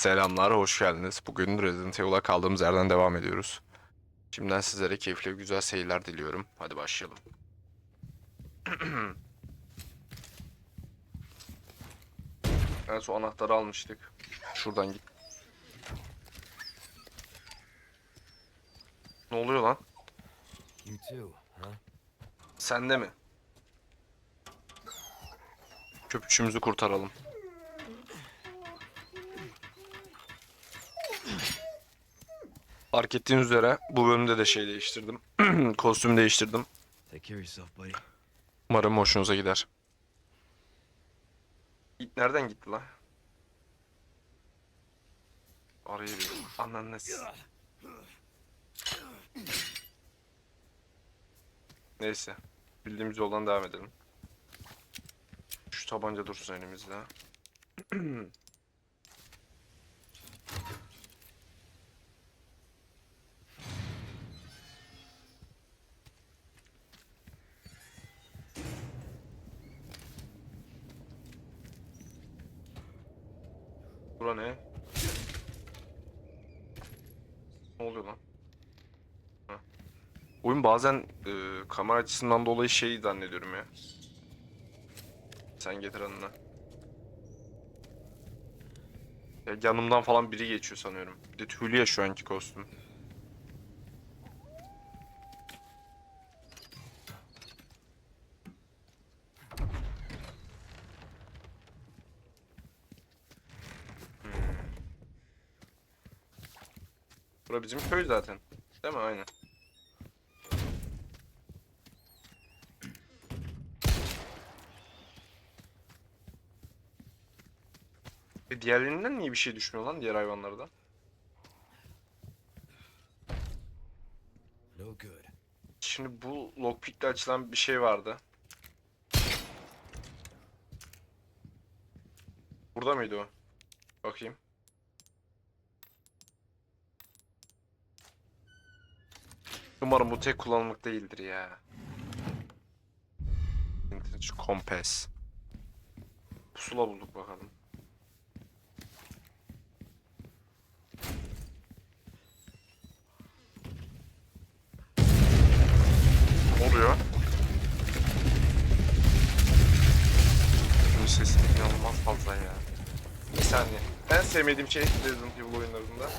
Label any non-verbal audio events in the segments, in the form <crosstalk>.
Selamlar, hoş geldiniz. Bugün Resident Evil'a kaldığımız yerden devam ediyoruz. Şimdiden sizlere keyifli, güzel seyirler diliyorum. Hadi başlayalım. <clears throat> En son anahtarı almıştık. Şuradan git. Ne oluyor lan? Sende mi? Köpüçümüzü kurtaralım. Fark ettiğiniz üzere bu bölümde de şey değiştirdim. <clears throat> Kostüm değiştirdim. Umarım hoşunuza gider. İlk nereden gitti la? Arayı bir anneannesi. Neyse. Bildiğimiz yoldan devam edelim. Şu tabanca dursun elimizde. <clears throat> Bura ne? Ne oluyor lan? Ha. Oyun bazen e, kamera açısından dolayı şey zannediyorum ya. Sen getir anına. Ya yanımdan falan biri geçiyor sanıyorum. Bir de tüylü ya şu anki kostüm. Bura bizim köy zaten. Değil mi? Aynen. Diğerlerinden niye bir şey düşmüyor lan diğer hayvanlardan? No good. Şimdi bu lockpick'le açılan bir şey vardı. Burada mıydı o? Bakayım. Umarım bu tek kullanımlık değildir ya. Vintage Compass. Pusula bulduk bakalım. Oluyor? Bunun sesi inanılmaz fazla ya. Bir saniye. En sevmediğim şey Resident Evil oyunlarında.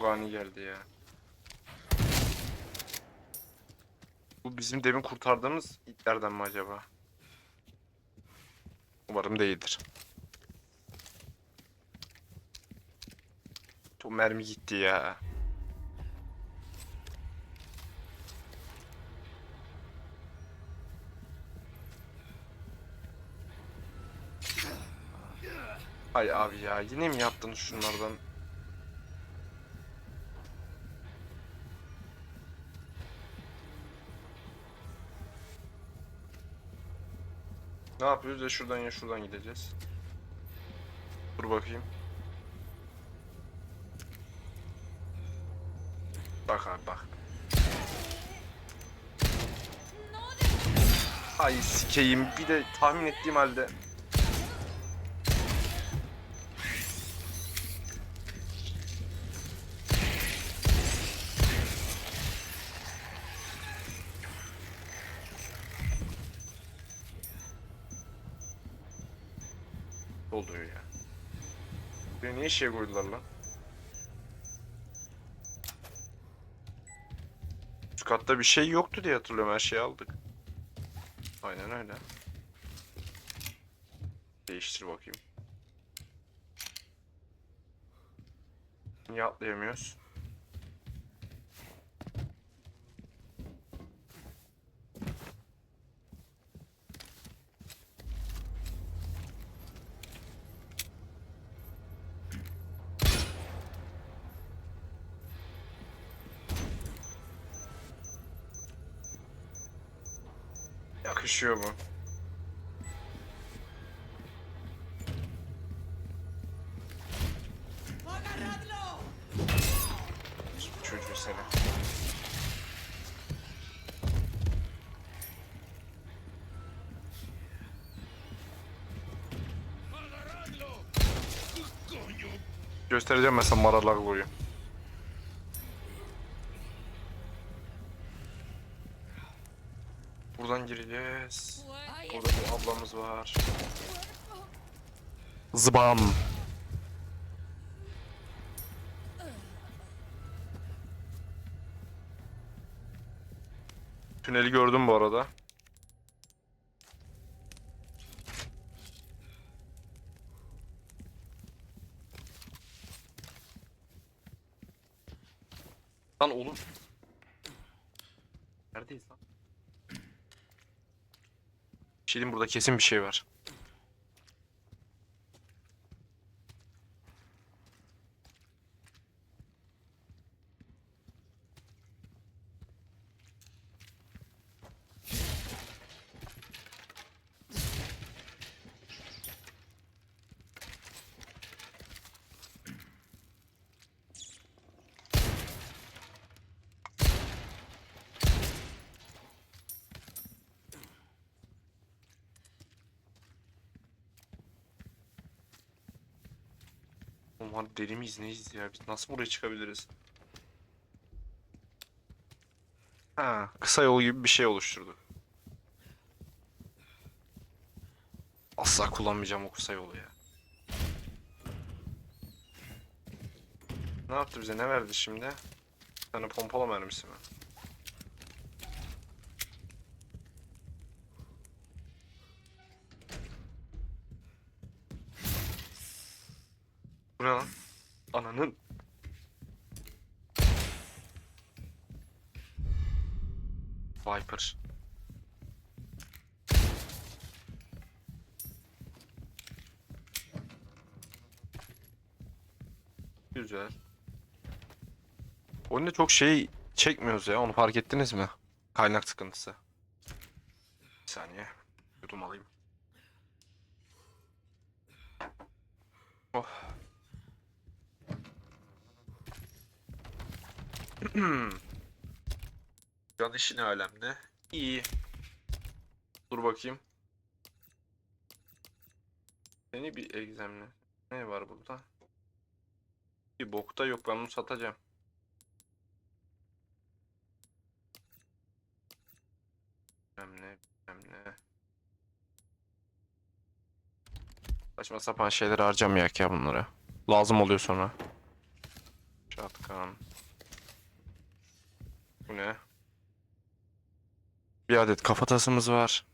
Çok ani geldi ya. Bu bizim demin kurtardığımız itlerden mi acaba? Umarım değildir. Çok mermi gitti ya. Ay abi ya yine mi yaptın şunlardan? Ne yapıyoruz ya şuradan ya şuradan gideceğiz. Dur bakayım. Bak abi bak. Ay sikeyim bir de tahmin ettiğim halde. Şey koydular lan? Üst katta bir şey yoktu diye hatırlıyorum. Her şeyi aldık. Aynen öyle. Değiştir bakayım. Niye atlayamıyoruz? Yakışıyor mu? Çocuğu seni. Göstereceğim mesela Maralaglo'yu. Zıbam. Tüneli gördüm bu arada. Lan oğlum. Neredeyiz lan? Bir şey diyeyim, burada kesin bir şey var. Hadi deli miyiz neyiz ya? Biz nasıl buraya çıkabiliriz? Ha, kısa yol gibi bir şey oluşturduk. Asla kullanmayacağım o kısa yolu ya. Ne yaptı bize? Ne verdi şimdi? Tane pompala mermisi mi? Bu ne lan? Ananın. Viper. Güzel. Oyunda çok şey çekmiyoruz ya. Onu fark ettiniz mi? Kaynak sıkıntısı. Bir saniye. Yudum alayım. Oh. Şu an işin alemde. İyi. Dur bakayım. Seni bir egzemle. Ne var burada? Bir bokta yok ben bunu satacağım. Bilmem ne, bilmem ne. Saçma sapan şeyler harcamayak ya bunlara. Lazım oluyor sonra. Şatkan. Bu ne? Bir adet kafatasımız var.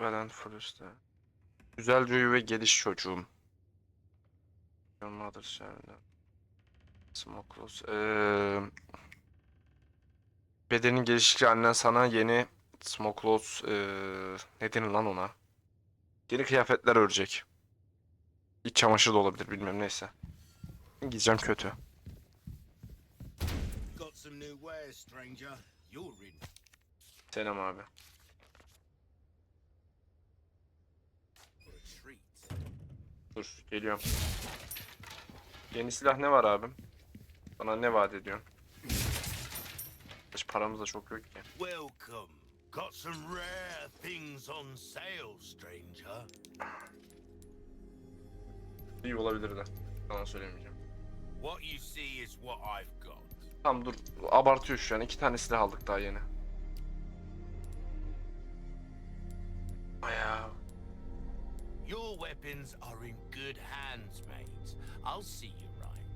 Valent Forest'te. Güzel Joy ve geliş çocuğum. Mother served. Smokeless. Ee, bedenin geliştikçe annen sana yeni Smokeless ee, ne denir lan ona? Yeni kıyafetler örecek. İç çamaşır da olabilir bilmem neyse. İngilizcem kötü. Got some new wares, stranger. You're in Selam abi. Dur geliyorum. Yeni silah ne var abim? Bana ne vaat ediyorsun? Hiç paramız da çok yok ki. Welcome. Got some rare things on sale, stranger. İyi olabilir de. Sana söylemeyeceğim. What you see is what I've got. Tamam dur. Abartıyor şu an. İki tane silah aldık daha yeni. Aya. Your weapons are in good hands, mate. I'll see you right.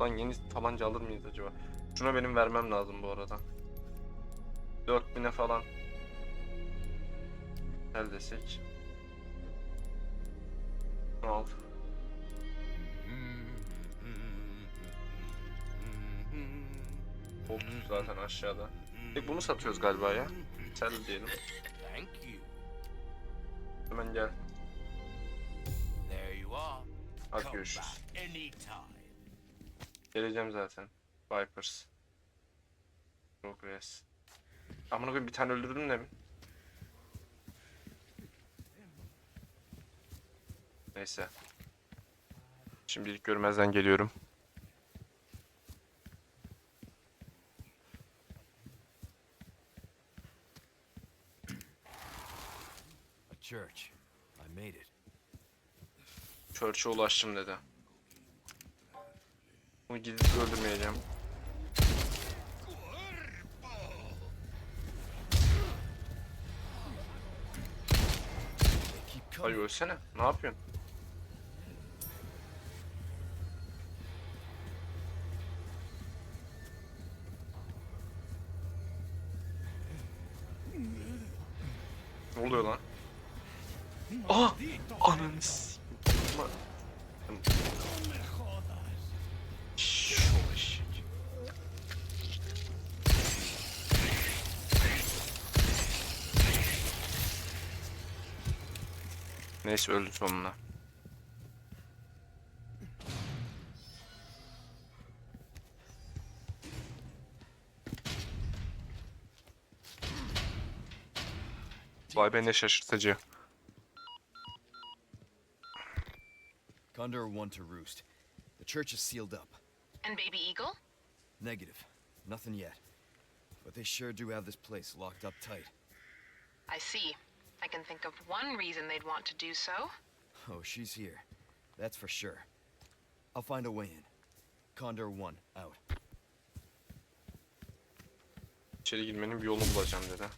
Lan yeni tabanca alır mıyız acaba? Şuna benim vermem lazım bu arada. 4000'e falan. Gel desek. Al. Bolt zaten aşağıda. E bunu satıyoruz galiba ya. Sel diyelim. Thank you. Hemen gel. There you are. Hadi görüşürüz. Geleceğim zaten. Vipers. Progress. Amına koyayım bir tane öldürdüm de mi? Neyse. Şimdilik görmezden geliyorum. Church. I made it. Church'e ulaştım dedi. Bunu gidip öldürmeyeceğim. Ay ölsene. Ne yapıyorsun? Ne oluyor lan? Neyse öldü sonunda. Vay be ne şaşırtıcı. Condor one to roost. The church is sealed up. And Baby Eagle? Negative. Nothing yet. But they sure do have this place locked up tight. I see. I can think of one reason they'd want to do so. Oh, she's here. That's for sure. I'll find a way in. Condor one out. İçeri girmenin bir yolunu bulacağım dedi.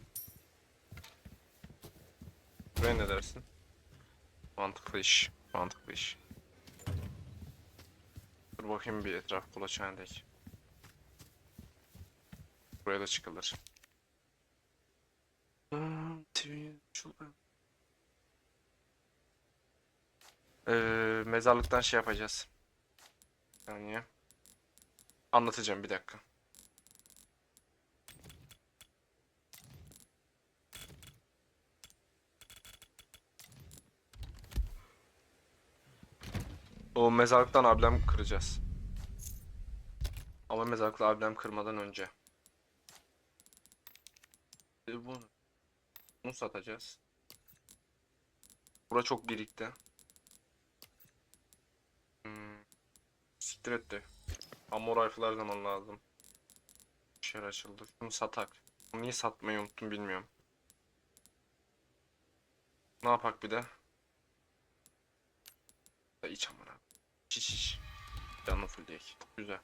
Buraya ne dersin? Mantıklı iş. Mantıklı iş. Dur bakayım bir etraf kulaçan dek. Buraya da çıkılır. Ee, mezarlıktan şey yapacağız. Yani anlatacağım bir dakika. O mezarlıktan ablem kıracağız. Ama mezarlıkla ablem kırmadan önce. E, bunu, bunu satacağız. Bura çok birikti. Hmm. Siktir etti. Ammo rifle her zaman lazım. Şer açıldı. Şunu satak. Bunu niye satmayı unuttum bilmiyorum. Ne yapak bir de? İç amına. İç iç. Canlı full değil. Güzel.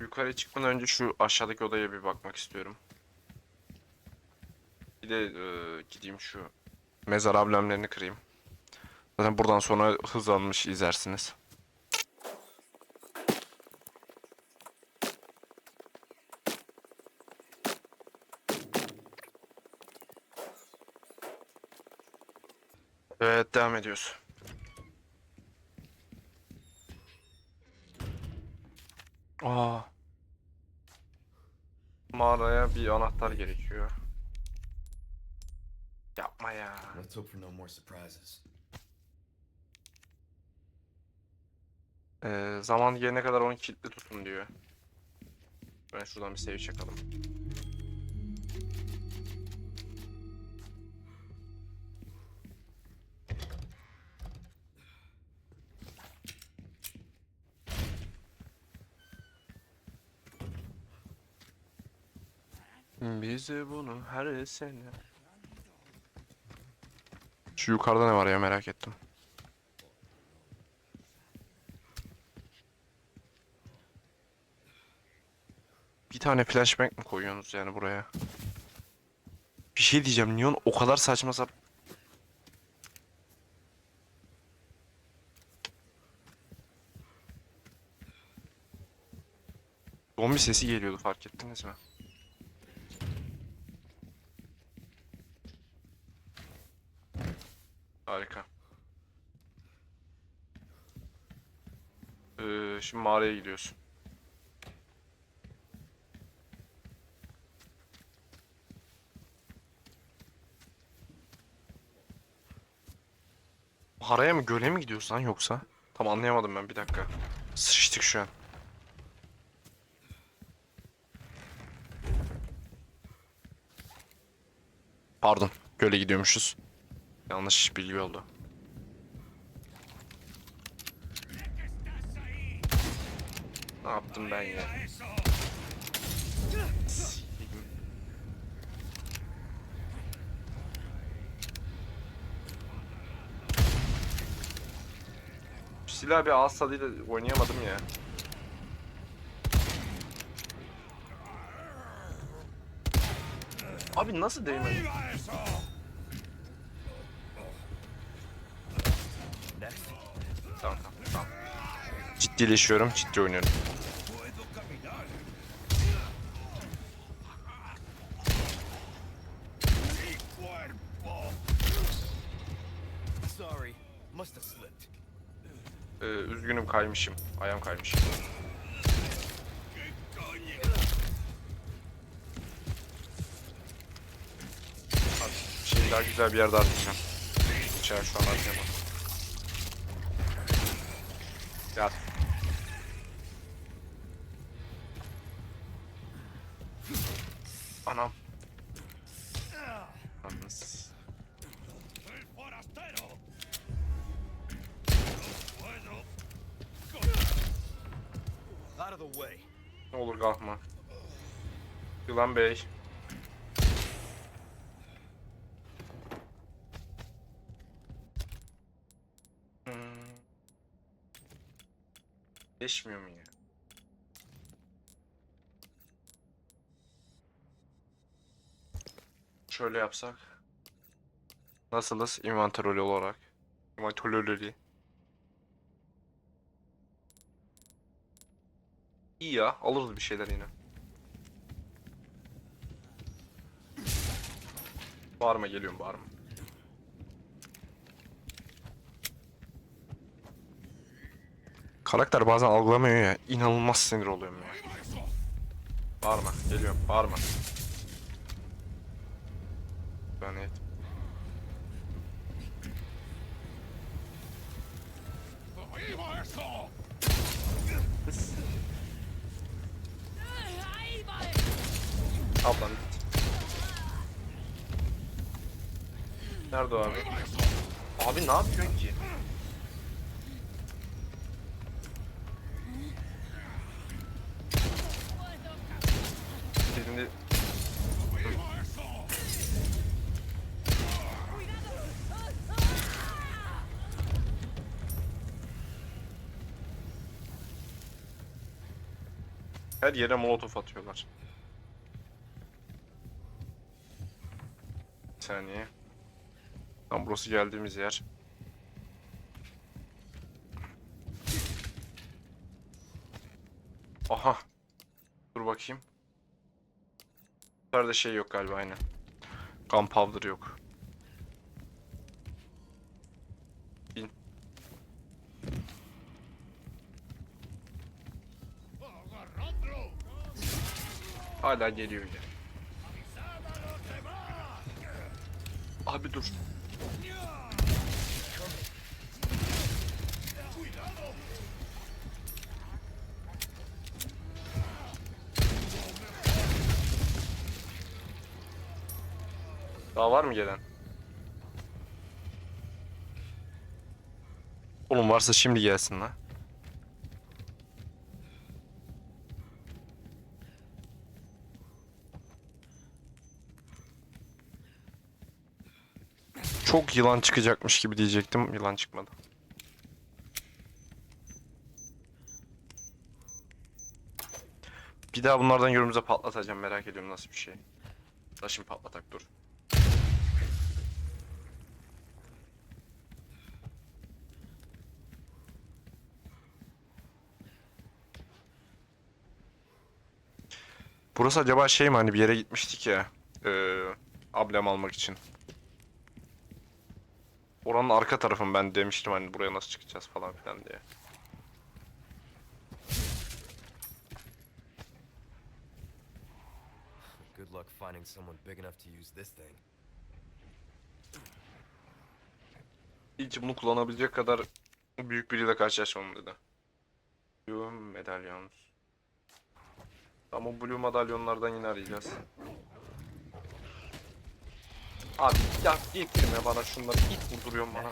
Yukarı çıkmadan önce şu aşağıdaki odaya bir bakmak istiyorum. Bir de e, gideyim şu mezar amblemlerini kırayım. Zaten buradan sonra hızlanmış izlersiniz. Evet devam ediyoruz. Aa. Mağaraya bir anahtar gerekiyor. Yapma ya. Let's hope for no more surprises. Ee, zaman gelene kadar onu kilitli tutun diyor. Ben şuradan bir save çakalım. Bizi bunu her sene. Şu yukarıda ne var ya merak ettim. Bir tane flashbang mi koyuyorsunuz yani buraya? Bir şey diyeceğim. Neon o kadar saçma sap... Zombi sesi geliyordu fark ettiniz mi? Şimdi mağaraya gidiyorsun. Mağaraya mı göle mi gidiyorsun lan yoksa? Tam anlayamadım ben bir dakika. Sıçtık şu an. Pardon. Göle gidiyormuşuz. Yanlış bilgi oldu. Ne yaptım ben ya? Silah bir ağız tadıyla oynayamadım ya. Abi nasıl değmedi? Ciddileşiyorum, ciddi oynuyorum. Ee, üzgünüm kaymışım. Ayağım kaymış. Abi, Şey daha güzel bir yerde arayacağım. Bıçağı şu an arayamam. Yılan Bey. Hmm. Geçmiyor mu ya? Şöyle yapsak. Nasılız inventörlü olarak? Inventörlü. İyi ya, alırız bir şeyler yine. Bağırma geliyorum bağırma. Karakter bazen algılamıyor ya. inanılmaz sinir oluyorum ya. Bağırma geliyorum bağırma. Ben evet. Ablam Nerede o abi? Abi ne yapıyorsun ki? Şimdi her yere molotof atıyorlar. Bir saniye. Tam burası geldiğimiz yer. Aha. Dur bakayım. Bu sefer de şey yok galiba aynen. Gunpowder yok. Bin. Hala geliyor ya. Abi dur. Daha var mı gelen? Oğlum varsa şimdi gelsin lan. Çok yılan çıkacakmış gibi diyecektim. Yılan çıkmadı. Bir daha bunlardan yorumunuza patlatacağım. Merak ediyorum nasıl bir şey. Şimdi patlatak dur. Burası acaba şey mi hani bir yere gitmiştik ya. Eee ablem almak için. Oranın arka tarafım ben demiştim hani buraya nasıl çıkacağız falan filan diye. Good luck finding someone big enough to use this thing. Hiç bunu kullanabilecek kadar büyük biriyle karşılaşmam dedi. Blue medalyon. Ama blue madalyonlardan yine arayacağız. Abi ya getirme bana şunları. İt vurduruyorsun bana.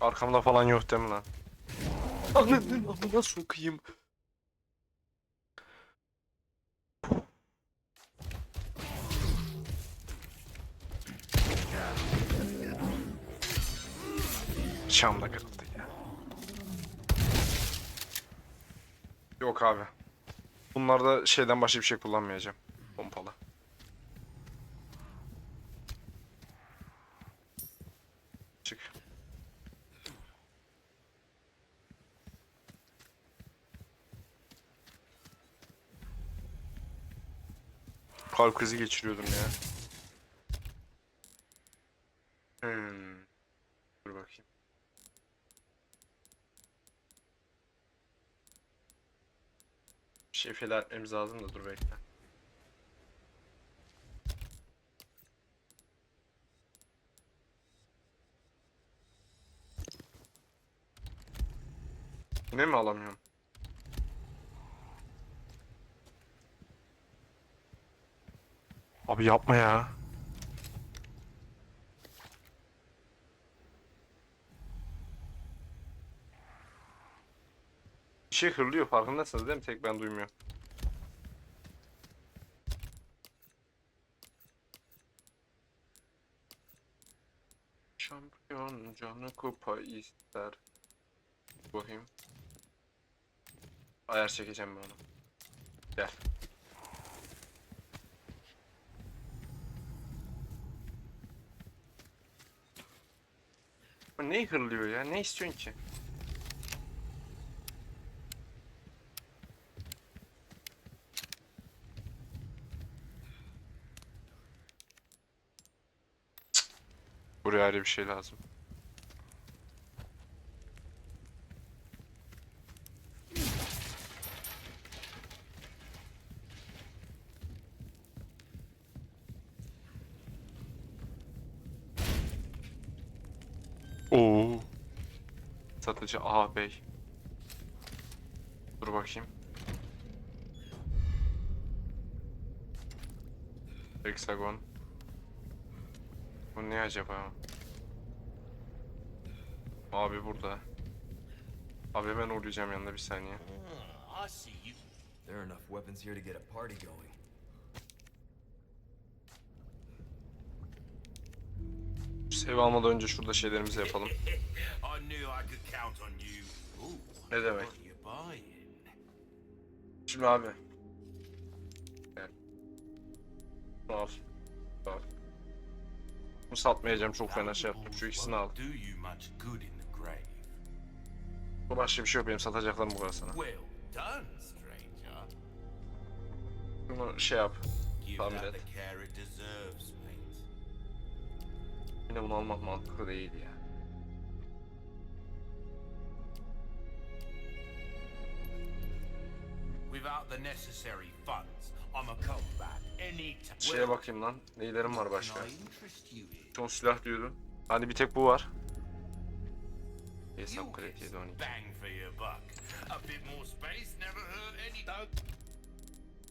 Arkamda falan yok değil mi lan? Ananın amına sokayım. Şamda kırıldı ya. Yok abi. Bunlarda şeyden başka bir şey kullanmayacağım. Pompalı. Çık. Kalp krizi geçiriyordum ya. Hmm. Dur bakayım. Bir şey etmemiz lazım da dur bekle. Yine mi alamıyorum? Abi yapma ya. Şey hırlıyor farkındasınız değil mi? Tek ben duymuyorum. Şampiyon canı kupa ister. Bakayım. Ayar çekeceğim ben onu. Gel. Ne hırlıyor ya? Ne istiyorsun ki? Buraya ayrı bir şey lazım. Oo. Satıcı A Bey. Dur bakayım. Hexagon. Bu ne acaba? Abi burada. Abi hemen uğrayacağım yanında bir saniye. You. There are enough weapons here to get a party going. Save almadan önce şurada şeylerimizi yapalım. <laughs> I knew I could count on you. Ooh, Ne demek? Şimdi abi. Al. Al. Bunu satmayacağım çok fena şey yaptım. Şu ikisini al. Bu başka bir şey yok benim satacaklarım bu kadar sana. Bunu şey yap. Tahmin et. Yine bunu almak mantıklı değil ya. Without the necessary funds, I'm a comeback any time. Şeye bakayım lan. Neylerim var başka? Son silah diyordun. Hani bir tek bu var. Hesap kredi some 12. bang for your buck. A bit more space never hurt any. Don't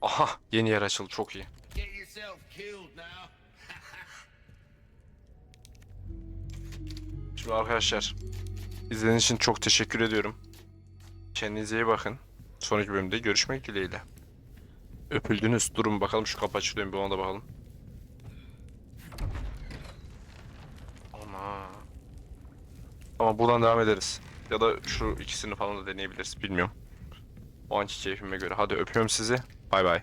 Aha yeni yer açıldı çok iyi. <laughs> Şimdi arkadaşlar izlediğiniz için çok teşekkür ediyorum. Kendinize iyi bakın. Sonraki bölümde görüşmek dileğiyle. Öpüldünüz. Durun bakalım şu kapı açılıyor bir ona da bakalım. Ana. Ama buradan devam ederiz. Ya da şu ikisini falan da deneyebiliriz. Bilmiyorum. O anki keyfime göre. Hadi öpüyorum sizi. Bay bay.